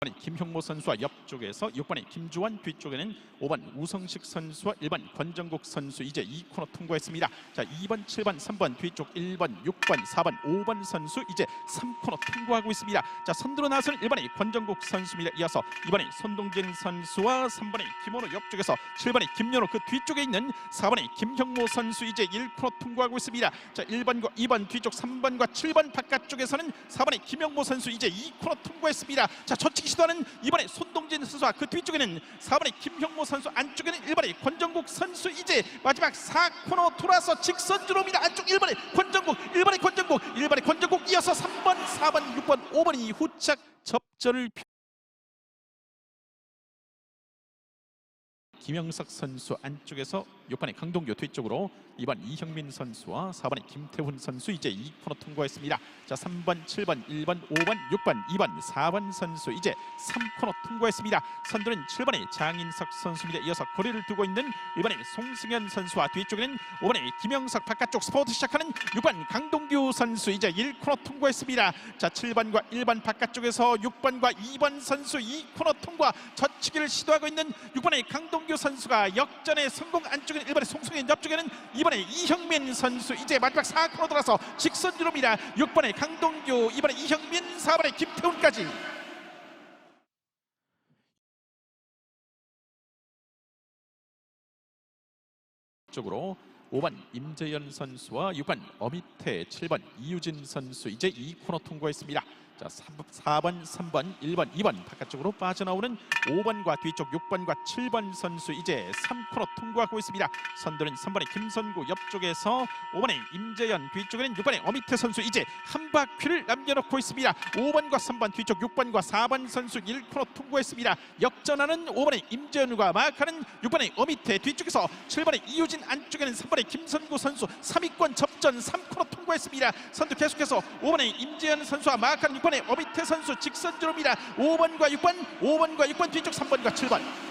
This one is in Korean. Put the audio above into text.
6번의 김형모 선수와 옆쪽에서 6번의 김주환 뒤쪽에는 5번 우성식 선수와 1번 권정국 선수 이제 2코너 통과했습니다. 자 2번, 7번, 3번 뒤쪽 1번, 6번, 4번, 5번 선수 이제 3코너 통과하고 있습니다. 자 선두로 나서는 1번의 권정국 선수입니다. 이어서 2번의 손동진 선수와 3번의 김원호 옆쪽에서 7번의 김연호 그 뒤쪽에 있는 4번의 김형모 선수 이제 1코너 통과하고 있습니다. 자 1번과 2번 뒤쪽 3번과 7번 바깥쪽에서는 4번의 김영모 선수 이제 2코너 통과했습니다. 자 저치기 시도하는 이번에 손동진 선수와 그 뒤쪽에는 4번의 김형모 선수 안쪽에는 1번의 권정국 선수 이제 마지막 4코너 돌아서 직선주로입니다. 안쪽 1번의 권정국 1번의 권정국 1번의 권정국 이어서 3번 4번 6번 5번이 후착 접전을 김영석 선수 안쪽에서 6번의 강동규 뒤쪽으로 2번 이형민 선수와 4번의 김태훈 선수 이제 2코너 통과했습니다. 자 3번, 7번, 1번, 5번, 6번, 2번, 4번 선수 이제 3코너 통과했습니다. 선두는 7번의 장인석 선수입니다. 이어서 거리를 두고 있는 1번의 송승현 선수와 뒤쪽에는 5번의 김영석 바깥쪽 스포트 시작하는 6번 강동규 선수 이제 1코너 통과했습니다. 자 7번과 1번 바깥쪽에서 6번과 2번 선수 2코너 통과 젖히기를 시도하고 있는 6번의 강동규 선수가 역전에 성공 안쪽에는 1번의 송승현 옆쪽에는 2번의 이형민 선수 이제 마지막 4코너 돌아서 직선주로입니다. 6번의 강동규 2번의 이형민 4번의 김태훈까지 쪽으로 5번 임재현 선수와 6번 어미태 7번 이유진 선수 이제 2코너 통과했습니다. 자 4번 3번 1번 2번 바깥쪽으로 빠져나오는 5번과 뒤쪽 6번과 7번 선수 이제 3코너 통과하고 있습니다. 선두는 3번의 김선구 옆쪽에서 5번의 임재현 뒤쪽에는 6번의 어미태 선수 이제 한 바퀴를 남겨놓고 있습니다. 5번과 3번 뒤쪽 6번과 4번 선수 1코너 통과했습니다. 역전하는 5번의 임재현과 마크하는 6번의 어미태 뒤쪽에서 7번의 이유진 안쪽에는 3번의 김선구 선수 3위권 접전 3코너 통과 했습니다. 선두 계속해서 5번의 임재현 선수와 마크하는 6번의 어미태 선수 직선주로입니다. 5번과 6번, 5번과 6번 뒤쪽 3번과 7번